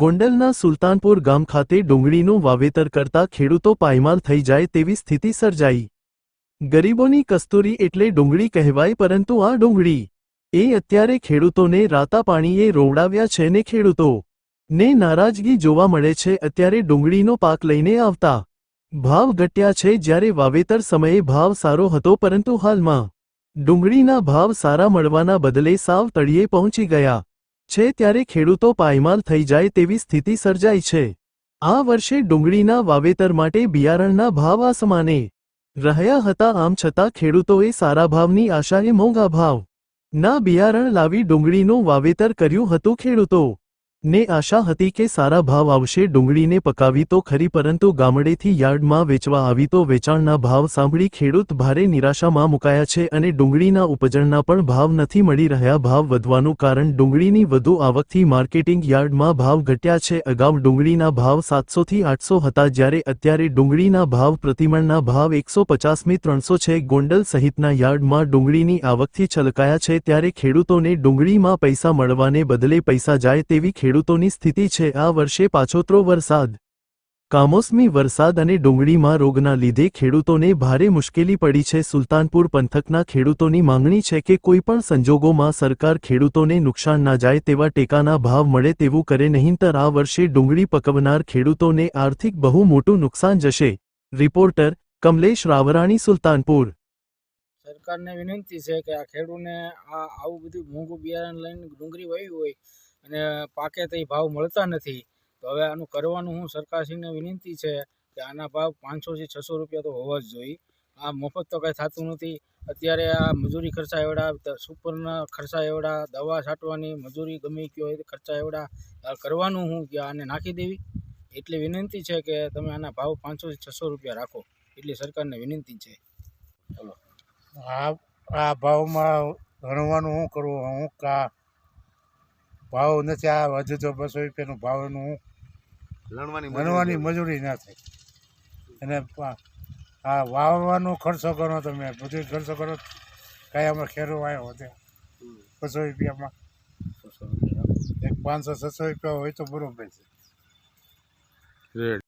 ગોંડલના સુલતાનપુર ગામ ખાતે ડુંગળીનું વાવેતર કરતા ખેડૂતો પાયમાલ થઈ જાય તેવી સ્થિતિ સર્જાઈ. ગરીબોની કસ્તુરી એટલે ડુંગળી કહેવાય પરંતુ આ ડુંગળી એ અત્યારે ખેડૂતોને રાતા પાણીએ રોવડાવ્યા છે ને ખેડૂતો ને નારાજગી જોવા મળે છે અત્યારે ડુંગળીનો પાક લઈને આવતા ભાવ ઘટ્યા છે જ્યારે વાવેતર સમયે ભાવ સારો હતો પરંતુ હાલમાં ડુંગળીના ભાવ સારા મળવાના બદલે સાવ તળિયે પહોંચી ગયા. છે ત્યારે ખેડૂતો પાયમાલ થઈ જાય તેવી સ્થિતિ સર્જાઈ છે. આ વર્ષે ડુંગળીના વાવેતર માટે બિયારણના ભાવ આસમાને રહ્યા હતા આમ છતાં ખેડૂતોએ સારા ભાવની આશાએ મોંઘા ભાવ ના બિયારણ લાવી ડુંગળીનું વાવેતર કર્યું હતું ખેડૂતો. ને આશા હતી કે સારા ભાવ આવશે. ડુંગળીને પકાવી તો ખરી, પરંતુ ગામડેથી યાર્ડમાં વેચવા આવી તો વેચાણના ભાવ સાંભળી ખેડૂત ભારે નિરાશામાં મુકાયા છે અને ડુંગળીના ઉપજણના પણ ભાવ નથી મળી રહ્યા. ભાવ વધવાનું કારણ ડુંગળીની વધુ આવકથી માર્કેટિંગ યાર્ડમાં ભાવ ઘટ્યા છે. અગાઉ ડુંગળીના ભાવ સાતસોથી આઠસો હતા, જ્યારે અત્યારે ડુંગળીના ભાવ પ્રતિમણના ભાવ એકસો પચાસમી ત્રણસો છે. ગોંડલ સહિતના યાર્ડમાં ડુંગળીની આવકથી છલકાયા છે, ત્યારે ખેડૂતોને ડુંગળીમાં પૈસા મળવાને બદલે પૈસા જાય તેવી ખેડૂતોની સ્થિતિ છે, આ વર્ષે પાછોતરો વરસાદ. કામોસમી વરસાદ અને ડુંગળીમાં રોગના લીધે ખેડૂતોને ભારે મુશ્કેલી પડી છે. સુલતાનપુર પંથકના ખેડૂતોની માંગણી છે કે કોઈપણ સંજોગોમાં સરકાર ખેડૂતોને નુકસાન ના જાય તેવા ટેકાના ભાવ મળે તેવું કરે, નહીંતર આ વર્ષે ડુંગળી પકવનાર ખેડૂતોને આર્થિક બહુ મોટું નુકસાન જશે. રિપોર્ટર કમલેશ રાવરાણી, સુલતાનપુર. સરકારને વિનંતી છે કે આ ખેડૂને આ આવું બધું મોંઘું બિયારણ લઈને ડુંગળી વાવી હોય અને પાકે તે ભાવ મળતા નથી. તો હવે આનું કરવાનું હું સરકારશ્રીને વિનંતી છે કે આના ભાવ પાંચસોથી છસો રૂપિયા તો હોવા જ જોઈએ. આ મફત તો કાંઈ થતું નથી. અત્યારે આ મજૂરી ખર્ચા એવડા સુપરના ખર્ચા એવડા દવા છાંટવાની મજૂરી ગમે કયો હોય તે ખર્ચા એવડા આ કરવાનું હું કે આને નાખી દેવી. એટલી વિનંતી છે કે તમે આના ભાવ પાંચસોથી છસો રૂપિયા રાખો. એટલી સરકારને વિનંતી છે. આ આ ભાવમાં ગણવાનું શું કરવું? હું કા ભાવ નથી આ હજુ તો બસો રૂપિયાનો ભાવનું હું ગણવાની મજૂરી ના થાય. અને આ વાવવાનો ખર્ચો કરો તમે બધું ખર્ચો કરો. કાંઈ અમે ખેરો આવ્યો હતો બસો રૂપિયામાં. એક પાંચસો છસો રૂપિયા હોય તો બરોબર છે.